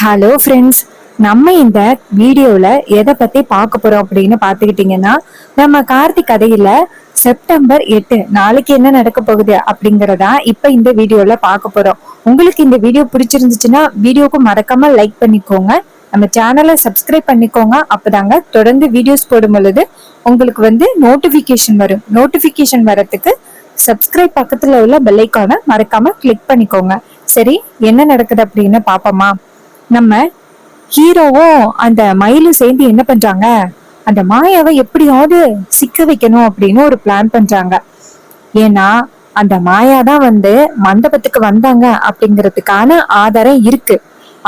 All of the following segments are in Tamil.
ஹலோ ஃப்ரெண்ட்ஸ் நம்ம இந்த வீடியோவில் எதை பற்றி பார்க்க போகிறோம் அப்படின்னு பார்த்துக்கிட்டிங்கன்னா நம்ம கார்த்திக் கதையில் செப்டம்பர் எட்டு நாளைக்கு என்ன நடக்க போகுது அப்படிங்கிறதா இப்போ இந்த வீடியோவில் பார்க்க போகிறோம் உங்களுக்கு இந்த வீடியோ பிடிச்சிருந்துச்சுன்னா வீடியோக்கு மறக்காமல் லைக் பண்ணிக்கோங்க. நம்ம சேனலை சப்ஸ்கிரைப் பண்ணிக்கோங்க. அப்போதாங்க தொடர்ந்து வீடியோஸ் போடும் பொழுது உங்களுக்கு வந்து நோட்டிஃபிகேஷன் வரும். நோட்டிஃபிகேஷன் வரத்துக்கு சப்ஸ்கிரைப் பக்கத்தில் உள்ள பெல்லைக்கான மறக்காமல் கிளிக் பண்ணிக்கோங்க. சரி என்ன நடக்குது அப்படின்னு பார்ப்போமா? நம்ம ஹீரோவும் அந்த மயிலும் சேர்ந்து என்ன பண்றாங்க? அந்த மாயாவை எப்படியாவது சிக்க வைக்கணும் அப்படின்னு ஒரு பிளான் பண்றாங்க. ஏன்னா அந்த மாயா தான் வந்து மண்டபத்துக்கு வந்தாங்க அப்படிங்கிறதுக்கான ஆதாரம் இருக்கு.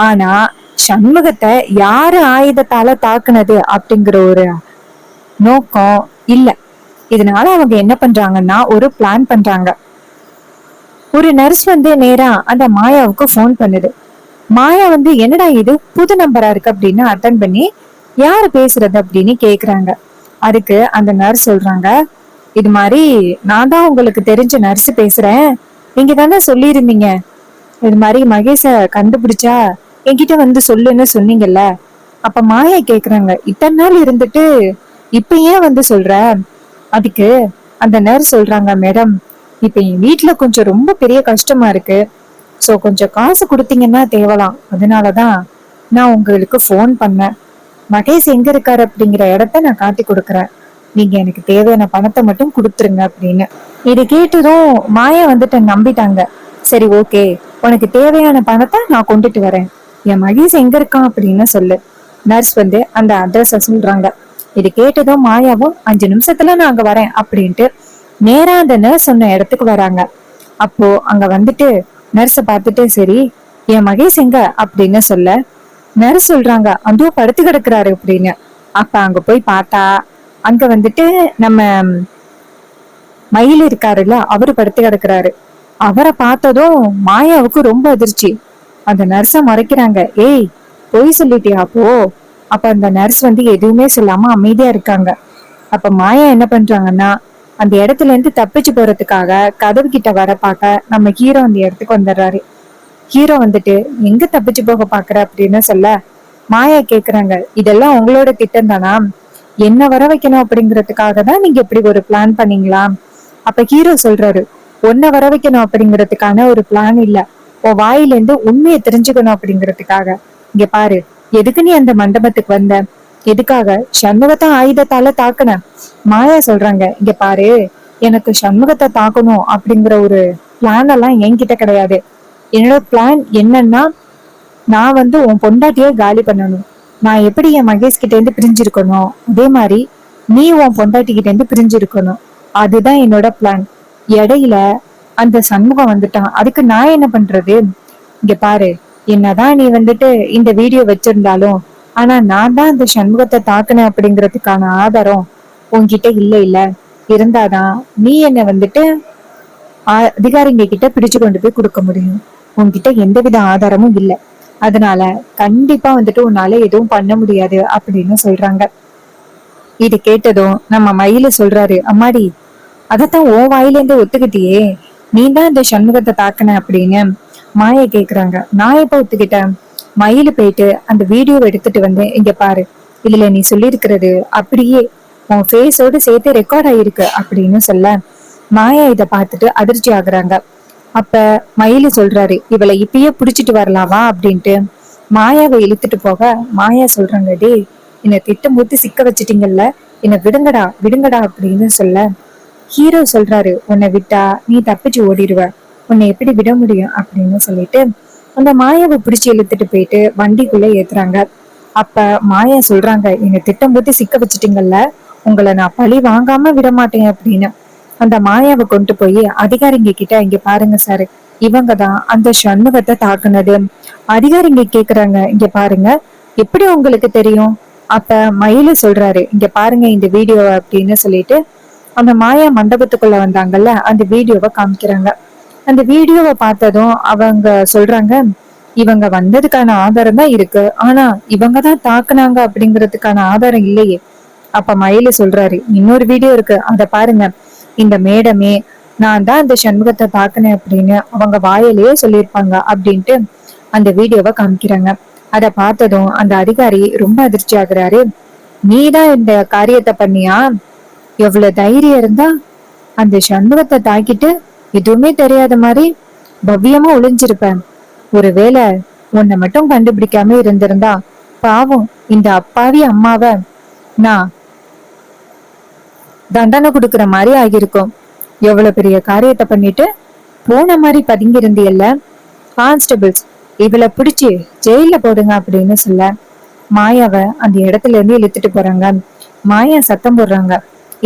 ஆனா சண்முகத்தை யாரு ஆயுதத்தால தாக்குனது அப்படிங்கிற ஒரு நோக்கம் இல்ல. இதனால அவங்க என்ன பண்றாங்கன்னா ஒரு பிளான் பண்றாங்க. ஒரு நர்ஸ் வந்து நேரா அந்த மாயாவுக்கு ஃபோன் பண்ணுது. மாயா வந்து என்னடா இது புது நம்பரா இருக்கு அப்படின்னு அட்டன் பண்ணி யாரு பேசுறது அப்படின்னு கேக்குறாங்க. அதுக்கு அந்த நர்ஸ் சொல்றாங்க இது மாதிரி நான் தான் உங்களுக்கு தெரிஞ்ச நர்ஸ் பேசுறேன். நீங்க தானே சொல்லியிருந்தீங்க. இது மாதிரி மகேஷ கண்டுபிடிச்சா என்கிட்ட வந்து சொல்லுன்னு சொன்னீங்கல்ல. அப்ப மாயா கேக்குறாங்க இத்தனை நாள் இருந்துட்டு இப்ப ஏன் வந்து சொல்ற? அதுக்கு அந்த நர்ஸ் சொல்றாங்க மேடம் இப்ப என் வீட்டுல கொஞ்சம் ரொம்ப பெரிய கஷ்டமா இருக்கு. ஸோ கொஞ்சம் காசு கொடுத்தீங்கன்னா தேவலாம். அதனால தான் நான் உங்களுக்கு ஃபோன் பண்ணேன். மகேஷ் எங்க இருக்காரு அப்படிங்கிற இடத்த நான் காட்டி கொடுக்குறேன். நீங்க எனக்கு தேவையான பணத்தை மட்டும் கொடுத்துருங்க அப்படின்னு. இது கேட்டதும் மாயா வந்துட்டு நம்பிட்டாங்க. சரி ஓகே உனக்கு தேவையான பணத்தை நான் கொண்டுட்டு வரேன். என் மகேஷ் எங்க இருக்கான் அப்படின்னு சொல்லு. நர்ஸ் வந்து அந்த அட்ரஸ சொல்றாங்க. இது கேட்டதும் மாயாவும் அஞ்சு நிமிஷத்துல நான் அங்க வரேன் அப்படின்ட்டு நேரா அந்த நர்ஸ் சொன்ன இடத்துக்கு வராங்க. அப்போ அங்க வந்துட்டு நர்ஸை பார்த்துட்டு சரி என் மகேஷ் எங்க? அப்படின்னு சொல்ல நர்ஸ் சொல்றாங்க அதோ படுத்து கிடக்குறாரு அப்படின்னு. அப்ப அங்க போய் பார்த்தா அங்க வந்துட்டு நம்ம மயில் இருக்காருல்ல அவரு படுத்து கிடக்குறாரு. அவரை பார்த்ததும் மாயாவுக்கு ரொம்ப அதிர்ச்சி. அந்த நர்ஸ மறைக்கிறாங்க ஏய் பொய் சொல்லிட்டியா அப்போ? அப்ப அந்த நர்ஸ் வந்து எதுவுமே சொல்லாம அமைதியா இருக்காங்க. அப்ப மாயா என்ன பண்றாங்கன்னா அந்த இடத்துல இருந்து தப்பிச்சு போறதுக்காக கதவு கிட்ட வர பார்க்க நம்ம ஹீரோ அந்த இடத்துக்கு வந்துடுறாரு. ஹீரோ வந்துட்டு எங்க தப்பிச்சு போக பாக்குற அப்படின்னு சொல்ல மாயா கேக்குறாங்க. இதெல்லாம் உங்களோட திட்டம் தானா? என்ன வர வைக்கணும் அப்படிங்கறதுக்காக தான் நீங்க இப்படி ஒரு பிளான் பண்ணீங்களா? அப்ப ஹீரோ சொல்றாரு உன்னை வர வைக்கணும் அப்படிங்கறதுக்கான ஒரு பிளான் இல்ல. உன் வாயில இருந்து உண்மையை தெரிஞ்சுக்கணும் அப்படிங்கறதுக்காக. இங்க பாரு எதுக்கு நீ அந்த மண்டபத்துக்கு வந்த? எதுக்காக? சண்முகத்தை ஆயுதத்தால தாக்குன. மாயா சொல்றாங்க இங்க பாரு எனக்கு சண்முகத்தை தாக்கணும் அப்படிங்கிற ஒரு பிளான் எல்லாம் என்கிட்ட கிடையாது. என்னோட பிளான் என்னன்னா நான் வந்து உன் பொண்டாட்டியே காலி பண்ணணும். நான் எப்படி என் மகேஷ் கிட்ட இருந்து பிரிஞ்சிருக்கணும் அதே மாதிரி நீ உன் பொண்டாட்டி கிட்ட இருந்து பிரிஞ்சிருக்கணும். அதுதான் என்னோட பிளான் இடையில அந்த சண்முகம் வந்துட்டான். அதுக்கு நான் என்ன பண்றது? இங்க பாரு என்னதான் நீ வந்துட்டு இந்த வீடியோ வச்சிருந்தாலும் ஆனா நான் தான் அந்த சண்முகத்தை தாக்குனேன் அப்படிங்கறதுக்கான ஆதாரம் உன்கிட்ட இல்ல இல்ல. இருந்தாதான் நீ என்ன வந்துட்டு அதிகாரிங்க கிட்ட பிடிச்சு கொண்டு போய் கொடுக்க முடியும். உன்கிட்ட எந்தவித ஆதாரமும் இல்ல. அதனால கண்டிப்பா வந்துட்டு உன்னால எதுவும் பண்ண முடியாது அப்படின்னு சொல்றாங்க. இது கேட்டதும் நம்ம மயில சொல்றாரு அம்மாடி அதத்தான் ஓ வாயில இருந்து ஒத்துக்கிட்டியே. நீ தான் இந்த சண்முகத்தை தாக்குன அப்படின்னு. மாய கேக்குறாங்க நான் எப்ப ஒத்துக்கிட்டேன்? மயிலு போயிட்டு அந்த வீடியோவை எடுத்துட்டு வந்து இங்க பாரு இதுல நீ சொல்லியிருக்கிறது அப்படியே உன் ஃபேஸோடு சேர்த்து ரெக்கார்ட் ஆயிருக்கு அப்படின்னு சொல்ல மாயா இத பார்த்துட்டு அதிர்ச்சி ஆகுறாங்க. அப்ப மயிலு சொல்றாரு இவளை இப்பயே புடிச்சிட்டு வரலாமா? அப்படின்ட்டு மாயாவை இழுத்துட்டு போக மாயா சொல்றாங்க டே என்னை திட்டம் போட்டு சிக்க வச்சிட்டீங்கல்ல என்னை விடுங்கடா விடுங்கடா அப்படின்னு சொல்ல ஹீரோ சொல்றாரு உன்னை விட்டா நீ தப்பிச்சு ஓடிடுவ உன்னை எப்படி விட முடியும்? அப்படின்னு சொல்லிட்டு அந்த மாயாவை பிடிச்சு இழுத்துட்டு போயிட்டு வண்டிக்குள்ள ஏத்துறாங்க. அப்ப மாயா சொல்றாங்க என்னை திட்டம் போட்டு சிக்க வச்சிட்டீங்கல்ல உங்களை நான் பழி வாங்காம விட மாட்டேன் அப்படின்னு. அந்த மாயாவை கொண்டு போய் அதிகாரிங்க கிட்ட இங்க பாருங்க சார் இவங்க தான் அந்த சண்முகத்தை தாக்குனது. அதிகாரிங்க கேக்குறாங்க இங்க பாருங்க எப்படி உங்களுக்கு தெரியும்? அப்ப மயிலு சொல்றாரு இங்க பாருங்க இந்த வீடியோ அப்படின்னு சொல்லிட்டு. அந்த மாயா மண்டபத்துக்குள்ள வந்தாங்கல்ல அந்த வீடியோவை காமிக்கிறாங்க. அந்த வீடியோவை பார்த்ததும் அவங்க சொல்றாங்க இவங்க வந்ததுக்கான ஆதாரம் தான் இருக்கு. ஆனா இவங்க தான் தாக்குனாங்க அப்படிங்கிறதுக்கான ஆதாரம் இல்லையே. அப்ப மயிலு சொல்றாரு இன்னொரு வீடியோ இருக்கு அதை பாருங்க. இந்த மேடமே நான் தான் அந்த சண்முகத்தை தாக்குனேன் அப்படின்னு அவங்க வாயிலேயே சொல்லியிருப்பாங்க அப்படின்ட்டு அந்த வீடியோவை காமிக்கிறாங்க. அதை பார்த்ததும் அந்த அதிகாரி ரொம்ப அதிர்ச்சி ஆகுறாரு. நீதான் இந்த காரியத்தை பண்ணியா? எவ்வளவு தைரியம் இருந்தா அந்த சண்முகத்தை தாக்கிட்டு எதுவுமே தெரியாத மாதிரி பவ்யமா ஒளிஞ்சிருப்பேன். ஒருவேளை உன்னை மட்டும் கண்டுபிடிக்காம இருந்திருந்தா பாவம் இந்த அப்பாவி அம்மாவ நான் தண்டனை கொடுக்கற மாதிரி ஆகியிருக்கும். எவ்வளவு பெரிய காரியத்தை பண்ணிட்டு போன மாதிரி பதுங்கி இருந்தியல்ல கான்ஸ்டபிள்ஸ் இவளை பிடிச்சி ஜெயில போடுங்க அப்படின்னு சொல்ல மாயாவை அந்த இடத்துல இருந்து இழுத்துட்டு போறாங்க. மாயா சத்தம் போடுறாங்க.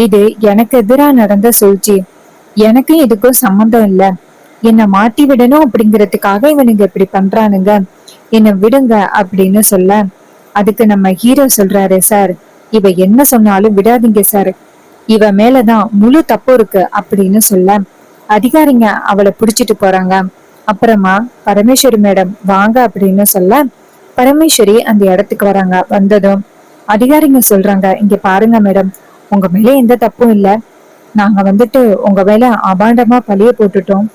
இது எனக்கு எதிரா நடந்த சூழ்ச்சி. எனக்கும் இதுக்கும் சம்மந்தம் இல்ல. என்னை மாட்டி விடணும் அப்படிங்கறதுக்காக இவனுங்க இப்படி பண்றானுங்க. என்னை விடுங்க அப்படின்னு சொல்ல அதுக்கு நம்ம ஹீரோ சொல்றாரு சார் இவ என்ன சொன்னாலும் விடாதீங்க சார். இவ மேலதான் முழு தப்பு இருக்கு அப்படின்னு சொல்ல அதிகாரிங்க அவளை புடிச்சிட்டு போறாங்க. அப்புறமா பரமேஸ்வரி மேடம் வாங்க அப்படின்னு சொல்ல பரமேஸ்வரி அந்த இடத்துக்கு வராங்க. வந்ததும் அதிகாரிங்க சொல்றாங்க இங்க பாருங்க மேடம் உங்க மேல எந்த தப்பும் இல்லை. நாங்க வந்துட்டு உங்க வேலை அபாண்டமா பழிய போட்டுட்டோம்.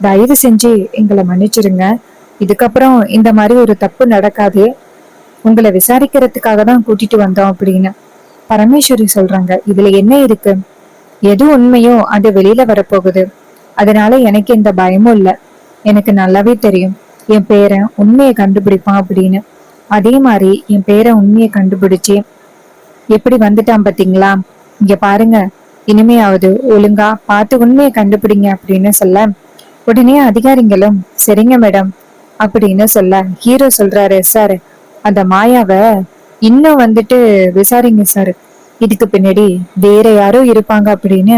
தயவு செஞ்சு எங்களை மன்னிச்சிருங்க. இதுக்கப்புறம் இந்த மாதிரி ஒரு தப்பு நடக்காது. உங்களை விசாரிக்கிறதுக்காக தான் கூட்டிட்டு வந்தோம் அப்படின்னு பரமேஸ்வரி சொல்றாங்க. இதுல என்ன இருக்கு? எது உண்மையோ அது வெளியில வரப்போகுது. அதனால எனக்கு எந்த பயமும் இல்ல. எனக்கு நல்லாவே தெரியும். என் பேரன் உண்மையை கண்டுபிடிப்பான் அப்படின்னு. அதே மாதிரி என் பேரன் உண்மையை கண்டுபிடிச்சு எப்படி வந்துட்டான் பாத்தீங்களா? இங்க பாருங்க. இனிமையாவது ஒழுங்கா பார்த்து உண்மையை கண்டுபிடிங்க அப்படின்னு சொல்ல உடனே அதிகாரிங்களும் சரிங்க மேடம் அப்படின்னு சொல்ல ஹீரோ சொல்றாரு சார் அந்த மாயாவை இன்னும் வந்துட்டு விசாரிங்க சார். இதுக்கு பின்னாடி வேற யாரோ இருப்பாங்க அப்படின்னு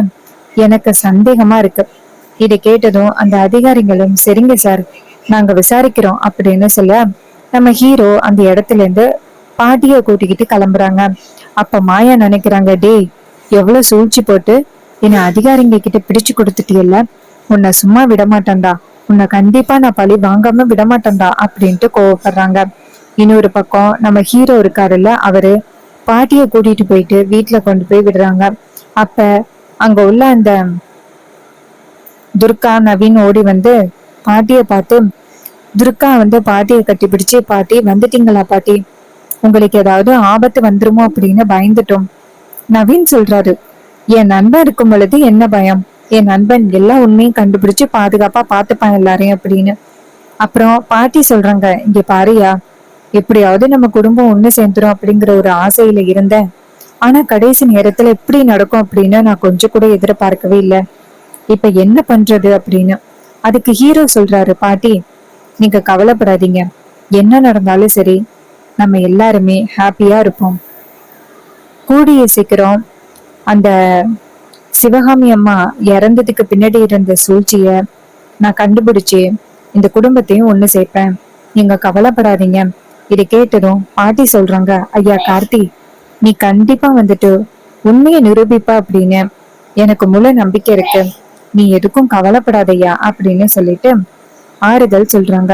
எனக்கு சந்தேகமா இருக்கு. இதை கேட்டதும் அந்த அதிகாரிகளும் சரிங்க சார் நாங்க விசாரிக்கிறோம் அப்படின்னு சொல்ல நம்ம ஹீரோ அந்த இடத்துல இருந்து பாட்டிய கூட்டிக்கிட்டு கிளம்புறாங்க. அப்ப மாயா நினைக்கிறாங்க டேய் எவ்வளவு சூழ்ச்சி போட்டு என்னை அதிகாரிங்க கிட்ட பிடிச்சு கொடுத்துட்டியல்ல? உன்னை சும்மா விட மாட்டேன்டா உன்னை கண்டிப்பா நான் பழி வாங்காம விட மாட்டேன்டா அப்படின்ட்டு கோவப்படுறாங்க. இன்னொரு பக்கம் நம்ம ஹீரோ இருக்காருல்ல அவரு பாட்டிய கூட்டிட்டு போயிட்டு வீட்டுல கொண்டு போய் விடுறாங்க. அப்ப அங்க உள்ள அந்த துர்கா நவீன் ஓடி வந்து பாட்டிய பார்த்து துர்கா வந்து பாட்டியை கட்டி பிடிச்சு பாட்டி வந்துட்டீங்களா பாட்டி? உங்களுக்கு ஏதாவது ஆபத்து வந்துருமோ? அப்படின்னு பயந்துட்டோம். நவீன் சொல்றாரு என் நண்பன் இருக்கும் பொழுது என்ன பயம்? என் நண்பன் எல்லா உண்மையும் கண்டுபிடிச்சு பாதுகாப்பா பாத்துப்பான் எல்லாரையும் அப்படின்னு. அப்புறம் பாட்டி சொல்றாங்க இங்க பாரியா எப்படியாவது நம்ம குடும்பம் ஒண்ணு சேர்ந்துரும் அப்படிங்கிற ஒரு ஆசையில இருந்தேன். ஆனா கடைசி நேரத்துல எப்படி நடக்கும் அப்படின்னு நான் கொஞ்சம் கூட எதிர்பார்க்கவே இல்லை. இப்ப என்ன பண்றது? அப்படின்னு. அதுக்கு ஹீரோ சொல்றாரு பாட்டி நீங்க கவலைப்படாதீங்க. என்ன நடந்தாலும் சரி நம்ம எல்லாருமே ஹாப்பியா இருப்போம். கூடிய சீக்கிரம் அந்த சிவகாமி அம்மா இறந்ததுக்கு பின்னாடி இருந்த சூழ்ச்சிய நான் கண்டுபிடிச்சு இந்த குடும்பத்தையும் ஒண்ணு சேர்ப்பேன். நீங்க கவலைப்படாதீங்க. இதை கேட்டதும் பாட்டி சொல்றாங்க ஐயா கார்த்தி நீ கண்டிப்பா வந்துட்டு உண்மையை நிரூபிப்பா அப்படின்னு. எனக்கு முழு நம்பிக்கை இருக்கு. நீ எதுக்கும் கவலைப்படாதையா அப்படின்னு சொல்லிட்டு ஆறுதல் சொல்றாங்க.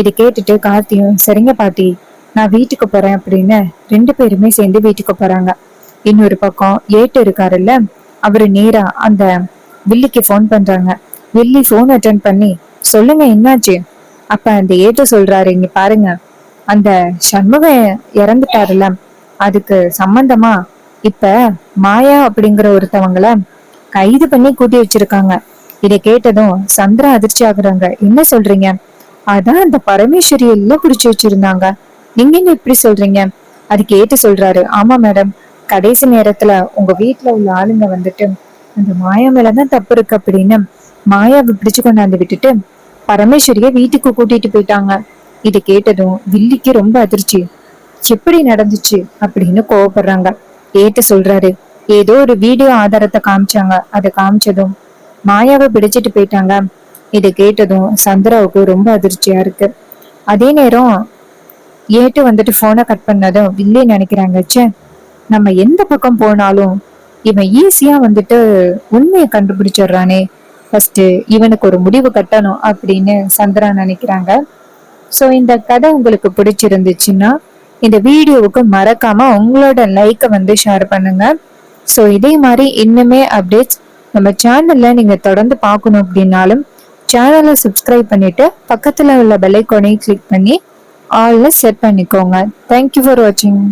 இதை கேட்டுட்டு கார்த்தியும் சரிங்க பாட்டி நான் வீட்டுக்கு போறேன் அப்படின்னு ரெண்டு பேருமே சேர்ந்து வீட்டுக்கு போறாங்க. இன்னொரு பக்கம் ஏட்டு இருக்காருல்ல அவரு நேரா அந்த வில்லிக்கு ஃபோன் பண்றாங்க. வில்லி ஃபோன் அட்டன் பண்ணி சொல்லுங்க என்னாச்சு? அப்ப அந்த ஏட்டு சொல்றாரு இங்க பாருங்க அந்த சண்முகம் இறந்துட்டாருல அதுக்கு சம்பந்தமா இப்ப மாயா அப்படிங்கிற ஒருத்தவங்கள கைது பண்ணி கூட்டி வச்சிருக்காங்க. இதை கேட்டதும் சந்திரா அதிர்ச்சி ஆகுறாங்க என்ன சொல்றீங்க? அதான் அந்த பரமேஸ்வரி எல்லாம் குடிச்சு வச்சிருந்தாங்க. நீங்க என்ன இப்படி சொல்றீங்க? அது கேட்டு சொல்றாரு ஆமா மேடம் கடைசி நேரத்துல உங்க வீட்டுல உள்ள ஆளுங்க வந்துட்டு அந்த மாயா மேலதான் தப்பு இருக்கு அப்படின்னு மாயாவை பிடிச்சு கொண்டாந்து விட்டுட்டு பரமேஸ்வரிய வீட்டுக்கு கூட்டிட்டு போயிட்டாங்க. இது கேட்டதும் வில்லிக்கு ரொம்ப அதிர்ச்சி. எப்படி நடந்துச்சு அப்படின்னு கோவப்படுறாங்க. ஏட்டு சொல்றாரு ஏதோ ஒரு வீடியோ ஆதாரத்தை காமிச்சாங்க. அதை காமிச்சதும் மாயாவை பிடிச்சிட்டு போயிட்டாங்க. இதை கேட்டதும் சந்திராவுக்கு ரொம்ப அதிர்ச்சியா இருக்கு. அதே நேரம் ஏட்டு வந்துட்டு போனை கட் பண்ணதும் வில்லி நினைக்கிறாங்க ச்சே நம்ம எந்த பக்கம் போனாலும் இவன் ஈஸியா வந்துட்டு உண்மையை கண்டுபிடிச்சிடுறானே. ஃபர்ஸ்ட் இவனுக்கு ஒரு முடிவு கட்டணும் அப்படின்னு சந்திரா நினைக்கிறாங்க. ஸோ இந்த கதை உங்களுக்கு பிடிச்சிருந்துச்சுன்னா இந்த வீடியோவுக்கு மறக்காம உங்களோட லைக்கை வந்து ஷேர் பண்ணுங்க. ஸோ இதே மாதிரி இன்னுமே அப்டேட்ஸ் நம்ம சேனல்ல நீங்க தொடர்ந்து பார்க்கணும் அப்படின்னாலும் சேனலை சப்ஸ்கிரைப் பண்ணிட்டு பக்கத்தில் உள்ள பெல்லைக்கோனையும் கிளிக் பண்ணி ஆல்ல செட் பண்ணிக்கோங்க. தேங்க்யூ ஃபார் வாட்சிங்